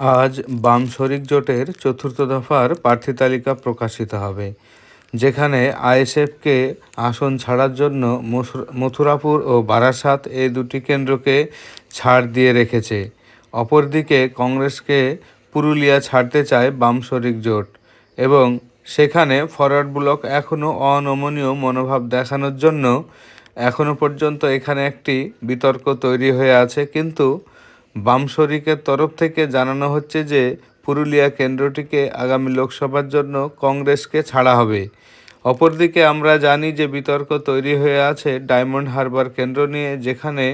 আজ বাম শরিক জোটের চতুর্থ দফার প্রার্থী তালিকা প্রকাশিত হবে, যেখানে আইএসএফকে আসন ছাড়ার জন্য মথুরাপুর ও বারাসাত এই দুটি কেন্দ্রকে ছাড় দিয়ে রেখেছে। অপরদিকে কংগ্রেসকে পুরুলিয়া ছাড়তে চায় বাম শরিক জোট এবং সেখানে ফরওয়ার্ড ব্লক এখনও অনমনীয় মনোভাব দেখানোর জন্য এখনও পর্যন্ত এখানে একটি বিতর্ক তৈরি হয়ে আছে, কিন্তু বাম শরিকের তরফ থেকে জানানো হচ্ছে যে, পুরুলিয়া কেন্দ্রটিকে আগামী লোকসভার জন্য কংগ্রেসকে ছাড়া হবে। অপরদিকে আমরা জানি যে, বিতর্ক তৈরি হয়ে আছে ডায়মন্ড হারবার কেন্দ্র নিয়ে, যেখানে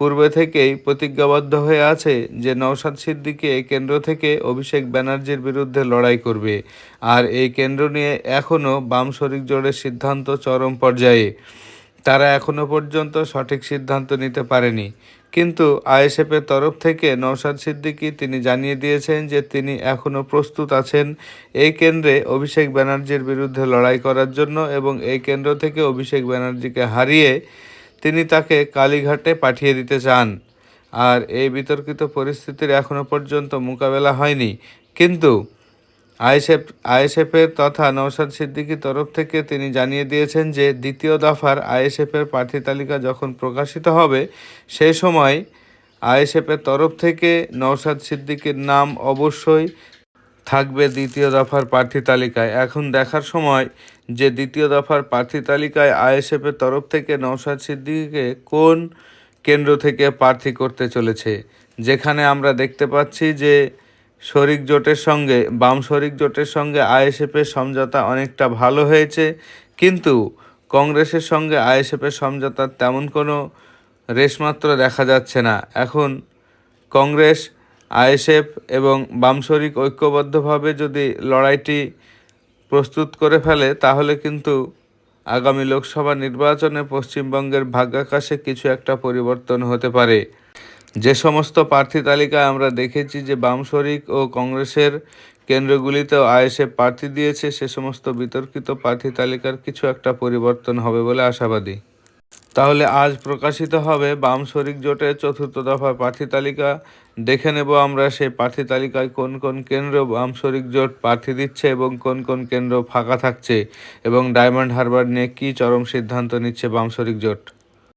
পূর্বে থেকেই প্রতিজ্ঞাবদ্ধ হয়ে আছে যে, নওশাদ সিদ্দিকে এই কেন্দ্র থেকে অভিষেক ব্যানার্জির বিরুদ্ধে লড়াই করবে। আর এই কেন্দ্র নিয়ে এখনও বাম শরিক জোটের সিদ্ধান্ত চরম পর্যায়ে। তারা এখনও পর্যন্ত সঠিক সিদ্ধান্ত নিতে পারেনি। কিন্তু আইএসএফের তরফ থেকে নওশাদ সিদ্দিকী তিনি জানিয়ে দিয়েছেন যে তিনি এখনও প্রস্তুত আছেন এই কেন্দ্রে অভিষেক ব্যানার্জির বিরুদ্ধে লড়াই করার জন্য এবং এই কেন্দ্র থেকে অভিষেক ব্যানার্জিকে হারিয়ে তিনি তাকে কালীঘাটে পাঠিয়ে দিতে চান। আর এই বিতর্কিত পরিস্থিতির এখনও পর্যন্ত মোকাবেলা হয়নি। কিন্তু আইএসএফ, আইএসএফের তথা নওশাদ সিদ্দিকীর তরফ থেকে তিনি জানিয়ে দিয়েছেন যে দ্বিতীয় দফার আইএসএফের প্রার্থী তালিকা যখন প্রকাশিত হবে, সেই সময় আইএসএফের তরফ থেকে নওশাদ সিদ্দিকীর নাম অবশ্যই থাকবে দ্বিতীয় দফার প্রার্থী তালিকায়। এখন দেখার সময় যে দ্বিতীয় দফার প্রার্থী তালিকায় আইএসএফের তরফ থেকে নওশাদ সিদ্দিকীকে কোন কেন্দ্র থেকে প্রার্থী করতে চলেছে, যেখানে আমরা দেখতে পাচ্ছি যে শরিক জোটের সঙ্গে, বাম শরিক জোটের সঙ্গে আইএসএফের সমঝোতা অনেকটা ভালো হয়েছে, কিন্তু কংগ্রেসের সঙ্গে আইএসএফের সমঝোতার তেমন কোনো রেশমাত্র দেখা যাচ্ছে না। এখন কংগ্রেস, আইএসএফ এবং বাম শরিক ঐক্যবদ্ধভাবে যদি লড়াইটি প্রস্তুত করে ফেলে, তাহলে কিন্তু আগামী লোকসভা নির্বাচনে পশ্চিমবঙ্গের ভাগ্যাকাশে কিছু একটা পরিবর্তন হতে পারে। যে সমস্ত প্রার্থী তালিকায় আমরা দেখেছি যে বাম শরিক ও কংগ্রেসের কেন্দ্রগুলিতেও আইএসএফ প্রার্থী দিয়েছে, সে সমস্ত বিতর্কিত প্রার্থী তালিকার কিছু একটা পরিবর্তন হবে বলে আশাবাদী। তাহলে আজ প্রকাশিত হবে বাম শরিক জোটের চতুর্থ দফা প্রার্থী তালিকা। দেখে নেব আমরা সেই প্রার্থী তালিকায় কোন কোন কেন্দ্র বাম শরিক জোট প্রার্থী দিচ্ছে এবং কোন কোন কেন্দ্র ফাঁকা থাকছে এবং ডায়মন্ড হারবার নিয়ে কী চরম সিদ্ধান্ত নিচ্ছে বাম শরিক জোট।